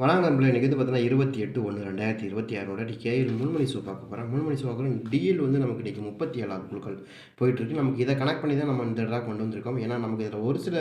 வணக்கம் நண்பர்களே இன்றைக்கி வந்து பார்த்தீங்கன்னா இருபத்தி எட்டு ஒன்று ரெண்டாயிரத்தி இருபத்தி ஆறோட கேஎல் முன்மணி ஷோ பார்க்க போகிறேன் முன்மணி ஷோக்கள் டிஎல் வந்து நமக்கு இன்றைக்கி முப்பத்தி ஏழாவது குழுக்கள் போயிட்டுருக்கு. நமக்கு இதை கனெக்ட் பண்ணி தான் நம்ம இந்த தடவை கொண்டு வந்திருக்கோம். ஏன்னா நமக்கு இதில் ஒரு சில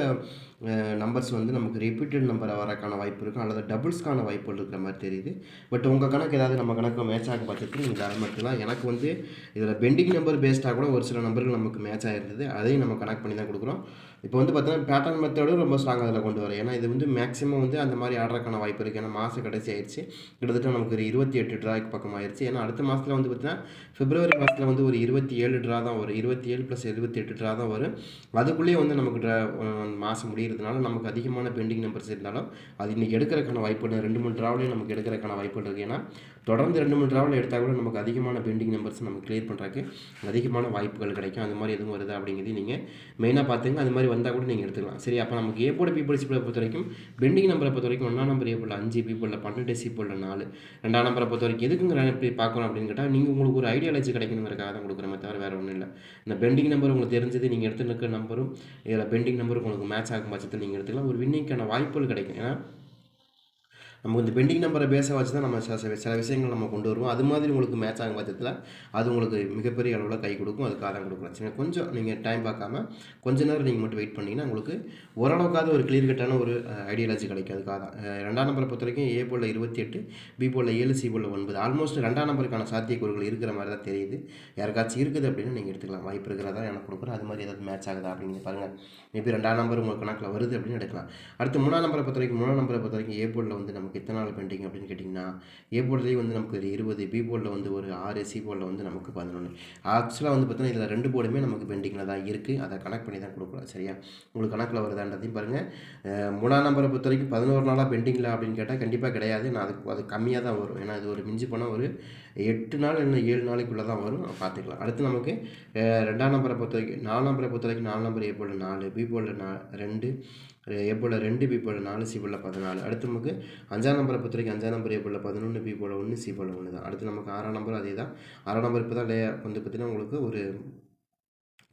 நம்பர்ஸ் வந்து நமக்கு ரிப்பீட்டட் நம்பர் வரக்கான வாய்ப்பு இருக்கும். அல்லது டபுள்ஸ்க்கான வாய்ப்புகள் இருக்கிற மாதிரி தெரியுது. பட் உங்கள் கணக்கு ஏதாவது நம்ம கணக்கு மேட்ச் ஆக பட்சத்தில் நீங்கள் அதை மட்டும்தான். எனக்கு வந்து இதில் பெண்டிங் நம்பர் பேஸ்டாக கூட ஒரு சில நம்பர்கள் நமக்கு மேட்ச் ஆகிருந்தது அதையும் நம்ம கனெக்ட் பண்ணி தான் கொடுக்குறோம். இப்போ வந்து பார்த்தீங்கன்னா பேட்டர்ன் மெத்தடும் ரொம்ப ஸ்ட்ராங் அதில் கொண்டு வரேன் ஏன்னா இது வந்து மேக்ஸிமம் வந்து அந்த மாதிரி ஆடுறதுக்கான வாய்ப்பு இருக்குது ஏன்னா மாதம் கடைசி ஆயிடுச்சு கிட்டத்தட்ட நமக்கு ஒரு இருபத்தி எட்டு ட்ராய்க்கு பக்கம் ஆயிடுச்சு ஏன்னா அடுத்த மாதத்தில் வந்து பார்த்தீங்கன்னா பிப்ரவரி மாதத்தில் வந்து ஒரு இருபத்தி ஏழு ட்ரா தான் வரும். இருபத்தி ஏழு ப்ளஸ் எழுபத்தி எட்டு ட்ரா தான் வரும். அதுக்குள்ளேயே வந்து நமக்கு ட்ரா மாதம் முடிகிறதுனால நமக்கு அதிகமான பெண்டிங் நம்பர்ஸ் இருந்தாலும் அது இன்றைக்கி எடுக்கிறதுக்கான வாய்ப்பு ரெண்டு மூணு ட்ராவலையும் நமக்கு எடுக்கிறதுக்கான வாய்ப்பு இருக்குது ஏன்னா தொடர்ந்து ரெண்டு மூணு ட்ராவல் எடுத்தால் கூட நமக்கு அதிகமான பெண்டிங் நம்பர்ஸ் நம்ம கிளியர் பண்ணுறதுக்கு அதிகமான வாய்ப்புகள் கிடைக்கும். அந்த மாதிரி எதுவும் வருதா அப்படிங்கிறது நீங்கள் மெயினாக பார்த்துங்க அது மாதிரி வந்தால் கூட நீங்கள் எடுத்துக்கலாம். சரி அப்போ நமக்கு ஏ போட பீப்புள் சிப்பிளை பொறுத்த வரைக்கும் பெண்டிங் நம்பரை பொறுத்த வரைக்கும் ஒன்றாம் நம்பர் ஏ போல் அஞ்சு பீப்புளில் பன்னெண்டு சி போல் நாலு. ரெண்டாம் நம்பரை பொறுத்த வரைக்கும் எதுக்குங்கிற எப்படி பார்க்கணும் அப்படின்னு கேட்டால் நீங்கள் உங்களுக்கு ஒரு ஐடியாலஜி கிடைக்கணுங்கிறக்காக தான் கொடுக்குறமே தவிர வேறு ஒன்றும் இல்லை. இந்த பெண்டிங் நம்பர் உங்களுக்கு தெரிஞ்சது நீங்கள் எடுத்துருக்க நம்பரும் இதில் பெண்டிங் நம்பரும் உங்களுக்கு மேட்ச் ஆகும் பட்சத்தில் நீங்கள் எடுத்துக்கலாம். ஒரு வின்னிங்க்கான வாய்ப்புகள் கிடைக்கும். ஏன்னா நமக்கு இந்த பெண்டிங் நம்பரை பேச வச்சு தான் நம்ம சில சில விஷயங்கள் நம்ம கொண்டு வருவோம். அது மாதிரி உங்களுக்கு மேட்ச் ஆகும் பட்சத்தில் அது உங்களுக்கு மிகப்பெரிய அளவில் கை கொடுக்கும். அது தான் கொடுக்கலாம் சரி கொஞ்சம் நீங்கள் டைம் பார்க்காம கொஞ்ச நேரம் நீங்கள் மட்டும் வெயிட் பண்ணிங்கன்னா உங்களுக்கு ஓரளவுக்காவது ஒரு கிளியர் கட்டான ஒரு ஐடியாலஜி கிடைக்கும். அதுக்காக தான். ரெண்டாம் நம்பரை பொறுத்த வரைக்கும் ஏ போல் இருபத்தி எட்டு பி போல் ஏழு சி போல் ஒன்பது. ஆல்மோஸ்ட் ரெண்டாம் நம்பருக்கான சாத்தியக்கூறுகள் இருக்கிற மாதிரி தான் தெரியுது. யாருக்காச்சும் இருக்குது அப்படின்னு நீங்கள் எடுத்துக்கலாம். வாய்ப்பு இருக்கிறதா எனக்கு கொடுக்குறேன். அது மாதிரி ஏதாவது மேட்ச் ஆகுதா அப்படின்னு பாருங்கள் மேபி ரெண்டாம் நம்பர் உங்களுக்கு கணக்கில் வருது அப்படின்னு எடுக்கலாம். அடுத்து மூணாம் நம்பரை பொறுத்த வரைக்கும் மூணாம் நம்பரை பொறுத்த வரைக்கும் ஏ போலில் வந்து நமக்கு எத்தனை நாள் பெண்டிங் அப்படின்னு கேட்டிங்கன்னா ஏ போர்ட்லேயே வந்து நமக்கு ஒரு இருபது பி போர்டில் வந்து ஒரு ஆறு சி போர்டில் வந்து நமக்கு பதினொன்று ஆக்சுவலாக வந்து பார்த்தீங்கன்னா இதில் ரெண்டு போர்டுமே நமக்கு பெண்டிங்கில் தான் இருக்குது அதை கனெக்ட் பண்ணி தான் கொடுக்குறோம் சரியா? உங்களுக்கு கணக்கில் வருதான்றதையும் பாருங்கள் மூணாம் நம்பரை பொறுத்த வரைக்கும் பதினோரு நாளாக பெண்டிங்கில் அப்படின்னு கேட்டால் கண்டிப்பாக கிடையாது. நான் அதுக்கு அது கம்மியாக தான் வரும். ஏன்னா இது ஒரு மிஞ்சி போனால் ஒரு எட்டு நாள் இல்லை ஏழு நாளைக்குள்ளே தான் வரும் பார்த்துக்கலாம் அடுத்து நமக்கு ரெண்டாம் நம்பரை பொறுத்த வரைக்கும் நாலு நம்பரை பொறுத்த வரைக்கும் நாலு நம்பர் ஏ போல் நாலு பி போல் நா ரெண்டு ஏ போல் ரெண்டு பி போல் நாலு சி போல் பதினாலு. அடுத்து நமக்கு அஞ்சாம் நம்பரை பொறுத்த வரைக்கும் அஞ்சாம் நம்பர் ஏ போல் பதினொன்று பி போல் ஒன்று சி போல் ஒன்று தான் அடுத்து நமக்கு ஆறாம் நம்பர் அதே தான் ஆறாம் நம்பர் இப்போ தான் லே வந்து பார்த்திங்கன்னா உங்களுக்கு ஒரு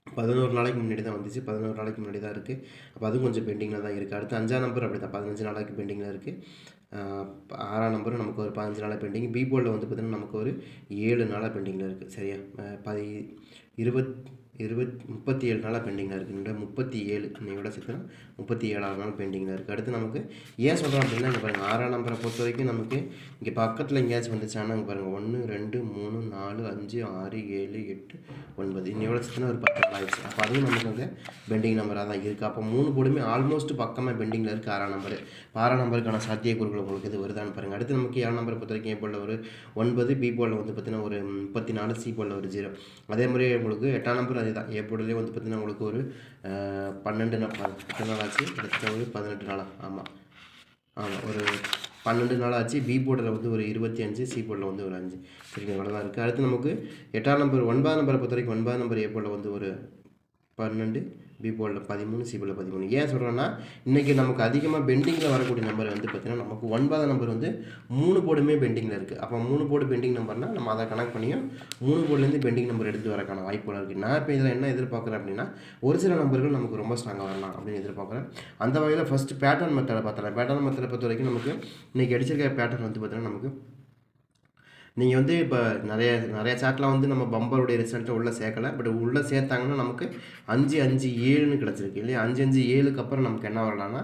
பதினோரு நாளைக்கு முன்னாடி தான் வந்துச்சு. பதினோரு நாளைக்கு முன்னாடி தான் இருக்குது அப்போ அதுவும் கொஞ்சம் பெண்டிங்கில் தான் இருக்குது அடுத்து அஞ்சாம் நம்பர் அப்படி தான் பதினஞ்சு நாளைக்கு பெண்டிங்கில் இருக்குது ஆறாம் நம்பரும் நமக்கு ஒரு பதினஞ்சு நாளாக பெண்டிங் பி போர்டில் வந்து பார்த்திங்கன்னா நமக்கு ஒரு ஏழு நாளாக பெண்டிங்கில் இருக்குது சரியா? பதி இருபத் இருபத் முப்பத்தி ஏழு நாளாக பெண்டிங்கில் இருக்குது இந்த முப்பத்தி ஏழு இன்னையோட சேர்த்துனா முப்பத்தி ஏழாவது நாள் பெண்டிங்கில் இருக்குது அடுத்து நமக்கு ஏன் சொல்கிறோம் அப்படின்னா இங்கே பாருங்கள் ஆறாம் நம்பரை பொறுத்த வரைக்கும் நமக்கு இங்கே பக்கத்தில் எங்கேயாச்சும் வந்துச்சானா இங்கே பாருங்கள் ஒன்று ரெண்டு மூணு நாலு அஞ்சு ஆறு ஏழு எட்டு ஒன்பது. இன்னையோட சேர்த்துனா ஒரு பத்து நாள் ஆயிடுச்சு. அப்போ அதுவும் நமக்கு அங்கே பெண்டிங் நம்பராக தான் இருக்குது அப்போ மூணு கூடமே ஆல்மோஸ்ட் பக்கமாக பெண்டிங்கில் இருக்குது ஆறாம் நம்பர். ஆறாம் நம்பருக்கான சாத்தியக்கூறுகள் உங்களுக்கு இது வருதான்னு பாருங்கள் அடுத்து நமக்கு ஏழாம் நம்பரை பொறுத்த வரைக்கும் ஏ ஒரு ஒன்பது பி போலில் வந்து பார்த்தீங்கன்னா ஒரு முப்பத்தி நாலு சி போலில் ஒரு ஜீரோ அதே மாதிரி உங்களுக்கு எட்டாம் நம்பர் அதே தான் ஏ வந்து பார்த்திங்கன்னா உங்களுக்கு ஒரு பன்னெண்டு நாள் எத்தனை நாள் ஆச்சு. கிட்டத்தட்ட ஒரு பதினெட்டு நாளா? ஆமாம் ஆமாம் ஒரு பன்னெண்டு நாள் ஆச்சு. பி போர்டில் வந்து ஒரு இருபத்தி அஞ்சு சி போர்டில் வந்து ஒரு அஞ்சு. சரிங்க இவ்வளோ தான் இருக்குது அடுத்து நமக்கு எட்டாம் நம்பர் ஒன்பதாம் நம்பரை பொறுத்த வரைக்கும் ஒன்பதாம் நம்பர் ஏ போர்டில் வந்து ஒரு பன்னெண்டு பி பதிமூணு சி பதிமூணு. ஏன் சொல்கிறேன்னா இன்றைக்கி நமக்கு அதிகமாக பெண்டிங்கில் வரக்கூடிய நம்பர் வந்து பார்த்திங்கன்னா நமக்கு ஒன்பதாம் நம்பர் வந்து மூணு போர்டுமே பெண்டிங்கில் இருக்குது அப்போ மூணு போர்டு பெண்டிங் நம்பர்னால் நம்ம அதை கனெக்ட் பண்ணியும் மூணு போர்டுலேருந்து பெண்டிங் நம்பர் எடுத்து வரக்கான வாய்ப்புகள் இருக்குது நான் இப்போ இதில் என்ன எதிர்பார்க்குறேன் அப்படின்னா ஒரு சில நம்பர்கள் நமக்கு ரொம்ப ஸ்ட்ராங்காக வரலாம் அப்படின்னு எதிர்பார்க்குறேன். அந்த வகையில் ஃபஸ்ட்டு பேட்டர்ன் மெத்தடை பார்த்தலாம் பேட்டர்ன் மெத்தடை பொறுத்த வரைக்கும் நமக்கு இன்றைக்கி அடிச்சிருக்க பேட்டர்ன் வந்து பார்த்திங்கன்னா நமக்கு நீங்கள் வந்து இப்போ நிறைய நிறைய சாட்டில் வந்து நம்ம பம்பருடைய ரிசல்ட்டை உள்ளே சேர்க்கல பட் உள்ளே சேர்த்தாங்கன்னா நமக்கு அஞ்சு அஞ்சு ஏழுன்னு கிடச்சிருக்கு இல்லையா? அஞ்சு அஞ்சு ஏழுக்கு அப்புறம் நமக்கு என்ன வரலாம்னா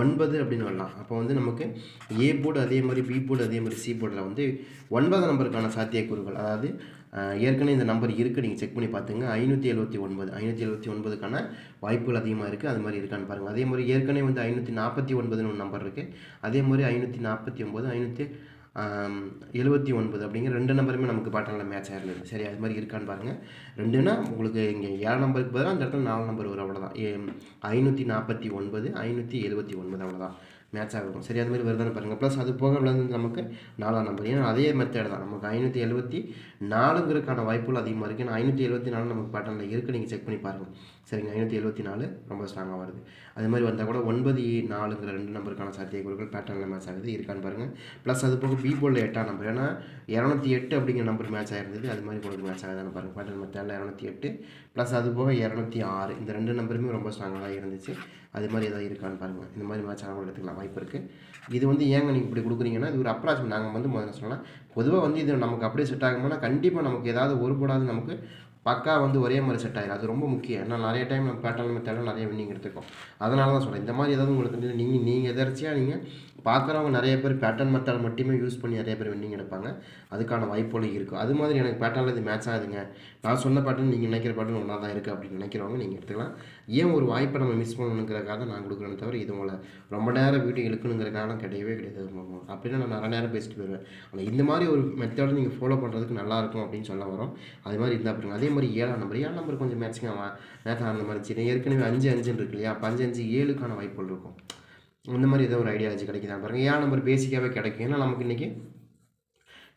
ஒன்பது அப்படின்னு வரலாம். அப்போ வந்து நமக்கு ஏ போர்டு அதே மாதிரி பி போர்டு அதே மாதிரி சி போர்டில் வந்து ஒன்பது நம்பருக்கான சாத்தியக்கூறுகள். அதாவது ஏற்கனவே இந்த நம்பர் இருக்குது நீங்கள் செக் பண்ணி பார்த்துங்க. ஐநூற்றி எழுபத்தி ஒன்பது. ஐநூற்றி எழுபத்தி ஒன்பதுக்கான வாய்ப்புகள் அதிகமாக இருக்குது அது மாதிரி இருக்கான்னு பாருங்கள் அதே மாதிரி ஏற்கனவே வந்து ஐநூற்றி நாற்பத்தி ஒன்பதுன்னு ஒரு நம்பர் இருக்குது அதே மாதிரி ஐநூற்றி நாற்பத்தி ஒம்பது ஐநூற்றி எழுபத்தி ஒன்பது அப்படிங்கிற ரெண்டு நம்பருமே நமக்கு பாட்டனில் மேட்ச் ஆகிருந்தது சரி அது மாதிரி இருக்கான்னு பாருங்கள் ரெண்டுன்னா உங்களுக்கு இங்கே ஏழு நம்பருக்கு பதிலாக அந்த இடத்துல நாலு நம்பர் வரும் அவ்வளோதான் ஐநூற்றி நாற்பத்தி ஒன்பது ஐநூற்றி எழுபத்தி ஒன்பது அவ்வளோதான் மேட்ச் ஆகும் சரி அது மாதிரி வருதான்னு பாருங்கள் ப்ளஸ் அது போக வந்து நமக்கு நாலாம் நம்பர் ஏன்னா அதே மெத்தேட் தான். நமக்கு ஐநூற்றி எழுபத்தி நாலுங்கிறதுக்கான வாய்ப்புகள் அதிகமாக இருக்குது ஏன்னா ஐநூற்றி எழுபத்தி நாலு நமக்கு பட்டனில் இருக்குது நீங்கள் செக் பண்ணி பாருங்கள் சரிங்க. ஐநூற்றி எழுபத்தி நாலு ரொம்ப ஸ்ட்ராங்காக வருது. அது மாதிரி வந்தால் கூட ஒன்பது நாலுங்கிற ரெண்டு நம்பருக்கான சாத்தியக்கூறுகள் பேட்டர்னில் மேட்ச் ஆகுது. இருக்கான்னு பாருங்கள் ப்ளஸ் அது போக பி போர்டில் எட்டாம் நம்பர் ஏன்னா இரநூத்தி எட்டு அப்படிங்கிற நம்பர் மேட்ச் ஆகிருந்தது அது மாதிரி உங்களுக்கு மேட்ச் ஆகுதான்னு பாருங்கள் பேட்டர்ன் மெத்தேடில் இரநூத்தி எட்டு. ப்ளஸ் அது போக இரநூத்தி ஆறு. இந்த ரெண்டு நம்பருமே ரொம்ப ஸ்ட்ராங்காக தான் இருந்துச்சு. அது மாதிரி ஏதாவது இருக்கான்னு பாருங்கள் இந்த மாதிரி மேட்ச் ஆக எடுத்துக்கலாம் வாய்ப்பு இருக்குது இது வந்து ஏங்க நீங்கள் இப்படி கொடுக்குறீங்கன்னா இது ஒரு அப்ராச் நாங்கள் வந்து முதல்ல சொல்லலாம் பொதுவாக வந்து இது நமக்கு அப்படியே செட் ஆகும்னா கண்டிப்பாக நமக்கு ஏதாவது ஒரு போடாது நமக்கு பக்கா வந்து ஒரே மாதிரி செட் ஆகிடும் அது ரொம்ப முக்கியம். ஏன்னா நிறைய டைம் நம்ம பேட்டர்ன் மெத்தடில் நிறைய வின்னிங் எடுத்துக்கோம். அதனால தான் சொல்கிறேன் இந்த மாதிரி ஏதாவது உங்களுக்கு நீங்கள் நீங்கள் எதர்ச்சியாக நீங்கள் பார்க்குறவங்க நிறைய பேர் பேட்டர்ன் மெத்தட் மட்டுமே யூஸ் பண்ணி நிறைய பேர் வின்னிங் எடுப்பாங்க. அதுக்கான வாய்ப்புகள் இருக்கும் அது மாதிரி எனக்கு பேட்டர்னில் இது மேட்ச் ஆகுதுங்க. நான் சொன்ன பேட்டர்ன் நீங்கள் நினைக்கிற பேட்டர்ன் ஒன்றா தான் இருக்குது அப்படின்னு நினைக்கிறவங்க நீங்கள் எடுத்துக்கலாம். ஏன் ஒரு வாய்ப்பை நம்ம மிஸ் பண்ணணுங்கிறக்காக தான் நான் கொடுக்குறேன்னு தவிர இது உங்களை ரொம்ப நேரம் வீட்டு இழுக்கணுங்கிறக்காக கிடையவே கிடையாது அப்படின்னா நான் நிறைய நேரம் பேசிட்டு போயிடுவேன் ஆனால் இந்த மாதிரி ஒரு மெத்தடை நீங்கள் ஃபாலோ பண்ணுறதுக்கு நல்லாயிருக்கும் அப்படின்னு சொல்ல வரோம். அது மாதிரி இருந்தால் அப்படிங்க அதே மாதிரி ஏழாம் நம்பர் ஏழாம் நம்பர் கொஞ்சம் மேட்சிங் மேட்ச் அந்த மாதிரி ஏற்கனவே அஞ்சு அஞ்சுன்னு இருக்கு இல்லையா? அப்போ அஞ்சு அஞ்சு ஏழுக்கான வாய்ப்புகள் இருக்கும். இந்த மாதிரி ஏதோ ஒரு ஐடியாலஜி கிடைக்குதான் பாருங்கள் ஏன் நம்பர் பேசிக்காகவே கிடைக்கும் ஏன்னா நமக்கு இன்றைக்கி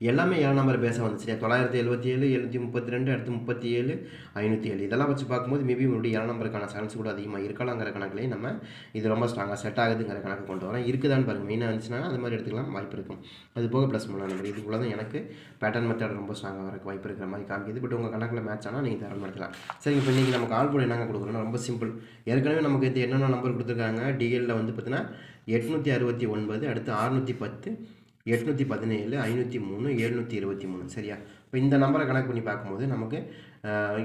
எல்லாமே ஏழாம் நம்பர் பேச வந்துச்சு. தொள்ளாயிரத்தி எழுபத்தி ஏழு எழுநூற்றி முப்பத்தி ரெண்டு அடுத்து முப்பத்தி ஏழு ஐநூற்றி ஏழு. இதெல்லாம் வச்சு பார்க்கும்போது மேபி உங்களுடைய ஏழாம் நம்பருக்கான சான்ஸ் கூட அதிகமாக இருக்கலாங்கிற கணக்குலேயே நம்ம இது ரொம்ப ஸ்ட்ராங்காக செட் ஆகுதுங்கிற கணக்கு கொண்டு வரோம். இருக்குதான்னு பாருங்கள் மெயினாக இருந்துச்சுன்னா அது மாதிரி எடுத்துக்கலாம். வாய்ப்பு இருக்கும். அது போக ப்ளஸ் மூணாம் நம்பர் இதுக்குள்ள தான் எனக்கு பேட்டர்ன் மெத்தட் ரொம்ப ஸ்ட்ராங்காக வரக்கு வாய்ப்பு இருக்கிற மாதிரி காமிக்குது. பட் உங்கள் கணக்கில் மேட்ச் ஆனால் நீங்கள் தரப்படுத்தலாம் சரி இப்போ இன்றைக்கி நமக்கு ஆல் போட என்னங்க கொடுக்குறோம்னா ரொம்ப சிம்பிள் ஏற்கனவே நமக்கு இது என்னென்ன நம்பர் கொடுத்துருக்காங்க? டிஎல்ல வந்து பார்த்தீங்கன்னா எட்நூற்றி அறுபத்தி ஒன்பது அடுத்து அறுநூற்றி பத்து எட்நூற்றி பதினேழு ஐநூற்றி மூணு எழுநூற்றி இருபத்தி மூணு. சரியா? இப்போ இந்த நம்பரை கணக்கு பண்ணி பார்க்கும்போது நமக்கு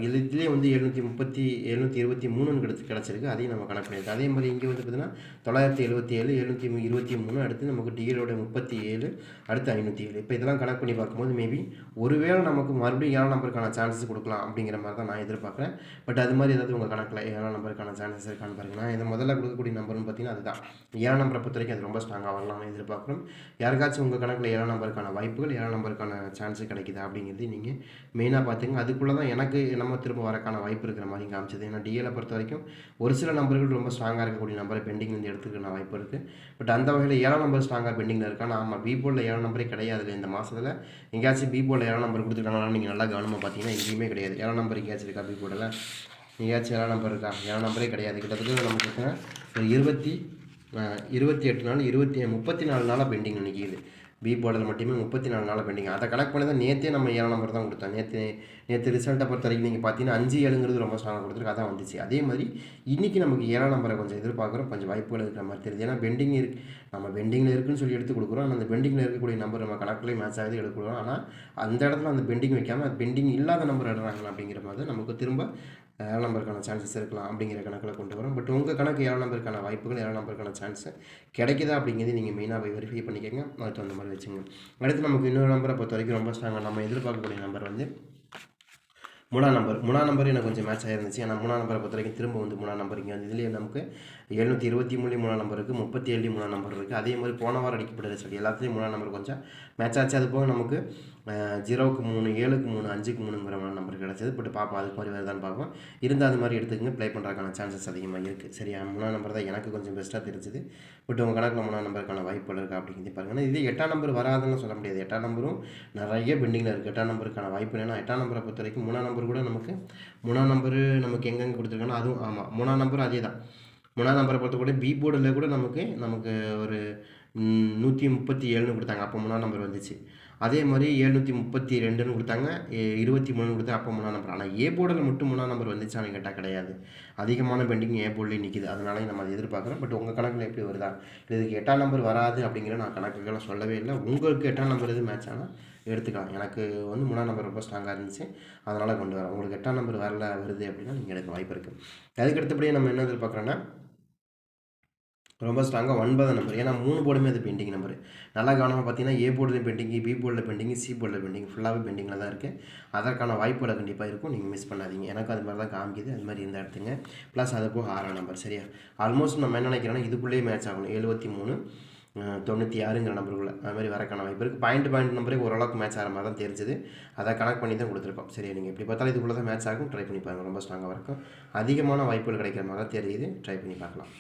இது இதுலேயே வந்து எழுநூற்றி முப்பத்தி எழுநூற்றி இருபத்தி மூணுன்னு கிடச்சி கிடச்சிருக்கு. அதையும் நம்ம கணக்கு பண்ணியிருக்கோம். அதே மாதிரி இங்கே வந்து பார்த்தீங்கன்னா தொள்ளாயிரத்தி எழுபத்தி ஏழு எழுநூற்றி இருபத்தி மூணு அடுத்து நமக்கு டிஎலோட முப்பத்தி ஏழு அடுத்து ஐநூற்றி ஏழு. இப்போ இதெல்லாம் கணக்கு பண்ணி பார்க்கும்போது மேபி ஒருவேளை நமக்கு மறுபடியும் ஏழாம் நம்பருக்கான சான்சஸ் கொடுக்கலாம் அப்படிங்கிற மாதிரி தான் நான் எதிர்பார்க்குறேன். பட் அது மாதிரி ஏதாவது உங்கள் கணக்கில் ஏழாம் நம்பருக்கான சான்சஸ் இருக்கான்னு பாருங்க நான் இதை முதல்ல கொடுக்கக்கூடிய நம்பர்னு பார்த்தீங்கன்னா அதுதான். ஏழாம் நம்பரை பொறுத்த வரைக்கும் அது ரொம்ப ஸ்ட்ராங்காக வரலாம்னு எதிர்பார்க்குறோம். யாருக்காச்சும் உங்கள் கணக்கில் ஏழாம் நம்பருக்கான வாய்ப்புகள் ஏழாம் நம்பருக்கான சான்ஸ் கிடைக்குதா அப்படிங்கிறது நீங்கள் மெயினாக பார்த்துங்க அதுக்குள்ளே தான் எனக்கு நம்ம திரும்ப வரக்கான வாய்ப்பு இருக்கிற மாதிரி காமிச்சது. ஏன்னா டிஎலை பொறுத்த வரைக்கும் ஒரு சில நம்பர்கள் ரொம்ப ஸ்ட்ராங்காக இருக்கக்கூடிய நம்பரை பெண்டிங் வந்து எடுத்துக்கிற வாய்ப்பு இருக்குது பட் அந்த வகையில் ஏழாம் நம்பர் ஸ்ட்ராங்காக பெண்டிங்கில் இருக்கானா ஆமாம் பி போர்டில் ஏழாம் நம்பரே கிடையாது இந்த மாதத்தில் எங்கேயாச்சும் பி போர்டில் ஏழாம் நம்பர் கொடுத்துருக்காங்களா நீங்கள் நல்லா கவனமாக பார்த்தீங்கன்னா எங்கேயுமே கிடையாது. ஏழாம் நம்பர் எங்கேயாச்சும் இருக்கா பி போர்டில் எங்கேயாச்சும் ஏழாம் நம்பர் இருக்கா? ஏழாம் நம்பரே கிடையாது. கிட்டத்தட்ட நமக்கு ஒரு இருபத்தி இருபத்தி எட்டு நாள் இருபத்தி முப்பத்தி நாலு நாளாக பெண்டிங் நிற்கிது பி போர்டில் மட்டுமே முப்பத்தி நாலு நாள் பெண்டிங் அதை கலெக்ட் பண்ணி தான் நேற்றே நம்ம ஏழாம் நம்பர் தான் கொடுத்தோம். நேற்று நேற்று ரிசல்ட்டை பொறுத்த வரைக்கும் நீங்கள் பார்த்தீங்கன்னா அஞ்சு ஏழுங்கிறது ரொம்ப ஸ்ட்ராங்காக கொடுத்துருக்கு. அதான் வந்துச்சு. அதே மாதிரி இன்றைக்கி நமக்கு ஏழாம் நம்பரை கொஞ்சம் எதிர்பார்க்குறோம். கொஞ்சம் வாய்ப்புகள் இருக்கிற மாதிரி தெரியுது. ஏன்னா பெண்டிங் இருக்கு. நம்ம பெண்டிங்கில் இருக்குன்னு சொல்லி எடுத்து கொடுக்குறோம். ஆனால் அந்த பெண்டிங்கில் இருக்கக்கூடிய நம்பர் நம்ம கணக்குலேயே மேட்ச் ஆகுது எடுக்கிறோம் ஆனால் அந்த இடத்துல அந்த பெண்டிங் வைக்காமல் பெண்டிங் இல்லாத நம்பர் எடுறாங்களா அப்படிங்கிற மாதிரி நமக்கு திரும்ப ஏழாம் நம்பருக்கான சான்சஸ் இருக்கலாம் அப்படிங்கிற கணக்கில் கொண்டு வரும். பட் உங்கள் கணக்கு ஏழாம் நம்பருக்கான வாய்ப்புகள் ஏழாம் நம்பருக்கான சான்ஸ் கிடைக்குதா அப்படிங்கிறது நீங்கள் மெயினாக போய் வெரிஃபை பண்ணிக்கோங்க. அதுக்கு அந்த மாதிரி வச்சுங்க அடுத்து நமக்கு இன்னொரு நம்பரை பொறுத்த வரைக்கும் ரொம்ப ஸ்ட்ராங்காக நம்ம எதிர்பார்க்கக்கூடிய நம்பர் வந்து மூணாம் நம்பர் மூணாம் நம்பர் எனக்கு கொஞ்சம் மேட்ச் ஆகிருந்துச்சு ஏன்னா மூணாம் நம்பரை பொறுத்த வரைக்கும் திரும்ப வந்து மூணாம் நம்பர் இங்கே வந்து இதுலேயே நமக்கு எழுநூற்றி இருபத்தி மூணு மூணாம் நம்பர் இருக்குது முப்பத்தி ஏழு மூணாம் நம்பர் இருக்குது அதே மாதிரி போன வாரம் அடிக்கப்பட்ட ரிசல்ட் எல்லாத்துலேயும் மூணாம் நம்பர் கொஞ்சம் மேட்ச் ஆச்சு. அது போக நமக்கு ஜீரோவுக்கு மூணு ஏழுக்கு மூணு அஞ்சுக்கு மூணுங்கிற நம்பர் கிடச்சது. பட் பார்ப்போம் அதுக்கு மாதிரி வருதான்னு பார்ப்போம். இருந்தால் அது மாதிரி எடுத்துக்கங்க. ப்ளே பண்ணுறதுக்கான சான்சஸ் அதிகமாக இருக்குது சரியா மூணாம் நம்பர் தான் எனக்கு கொஞ்சம் பெஸ்ட்டாக தெரிஞ்சுது. பட் உங்கள் கணக்கில் மூணாம் நம்பருக்கான வாய்ப்புகள் இருக்குது அப்படிங்கிறது பாருங்கள் இது எட்டாம் நம்பர் வராதுன்னு சொல்ல முடியாது. எட்டாம் நம்பரும் நிறைய பெண்டிங்கில் இருக்குது எட்டாம் நம்பருக்கான வாய்ப்பு ஏன்னா எட்டாம் நம்பரை பொறுத்த வரைக்கும் மூணாம் நம்பர் கூட நமக்கு மூணாம் நம்பரு நமக்கு எங்கெங்கே கொடுத்துருக்கானோ அதுவும் ஆமாம் மூணாம் நம்பர் அதே தான். மூணாம் நம்பரை பொறுத்த கூட பி போர்டில் கூட நமக்கு நமக்கு ஒரு நூற்றி முப்பத்தி ஏழுன்னு கொடுத்தாங்க. அப்போ மூணாம் நம்பர் வந்துச்சு. அதே மாதிரி எழுநூற்றி முப்பத்தி ரெண்டுன்னு கொடுத்தாங்க. இருபத்தி மூணுன்னு கொடுத்தாங்க அப்போ மூணாம் நம்பர் ஆனால் ஏ போர்டில் மட்டும் மூணாம் நம்பர் வந்துச்சான்னு கேட்டால் கிடையாது. அதிகமான பெண்டிங் ஏ போர்ட்லேயே நிற்கிது அதனால நம்ம அதை எதிர்பார்க்குறோம். பட் உங்கள் கணக்கில் எப்படி வருதா? இதுக்கு எட்டாம் நம்பர் வராது அப்படிங்கிற நான் கணக்குகளை சொல்லவே இல்லை. உங்களுக்கு எட்டாம் நம்பர் எது மேட்ச் ஆனால் எடுத்துக்கலாம். எனக்கு வந்து மூணாம் நம்பர் ரொம்ப ஸ்ட்ராங்காக இருந்துச்சு. அதனால் கொண்டு வரேன். உங்களுக்கு எட்டாம் நம்பர் வரல வருது அப்படின்னா நீங்கள் எடுக்க வாய்ப்பு இருக்குது அதுக்கு அடுத்தபடியே நம்ம என்ன எதிர்பார்க்குறோன்னா ரொம்ப ஸ்ட்ராங்காக ஒன்பதாம் நம்பர் ஏன்னா மூணு போர்டுமே அது பெயிண்டிங் நம்பர் நல்லா கவனமாக பார்த்தீங்கன்னா ஏ போர்டில் பெயிண்டிங் பி போர்டில் பெண்டிங் சி போர்டில் பெண்டிங் ஃபுல்லாகவே பெயிண்டிங்கில் தான் இருக்குது அதற்கான வாய்ப்புகளை கண்டிப்பாக இருக்கும். நீங்கள் மிஸ் பண்ணாதீங்க. எனக்கு அது மாதிரி தான் காமிக்குது. அது மாதிரி இருந்தால் எடுத்துங்க. ப்ளஸ் அது போக ஆறாம் நம்பர் சரியா? ஆல்மோஸ்ட் நம்ம என்ன நினைக்கிறோன்னா இதுக்குள்ளேயே மேட்ச் ஆகணும். எழுபத்தி மூணு தொண்ணூற்றி ஆறுங்கிற நம்பருக்குள்ள அது மாதிரி வரக்கான வாய்ப்பு இருக்குது பாயிண்ட் பாயிண்ட் நம்பரே ஓரளவுக்கு மேட்ச் ஆகிற மாதிரி தான் தெரிஞ்சுது. அதை கனெக்ட் பண்ணி தான் கொடுத்துருக்கோம். சரி நீங்கள் எப்படி பார்த்தாலும் இதுக்குள்ளே தான் மேட்ச் ஆகும். ட்ரை பண்ணி பாருங்கள் ரொம்ப ஸ்ட்ராங்காக இருக்கும் அதிகமான வாய்ப்புகள் கிடைக்கிற மாதிரி தான் தெரியுது. ட்ரை பண்ணி பார்க்கலாம்.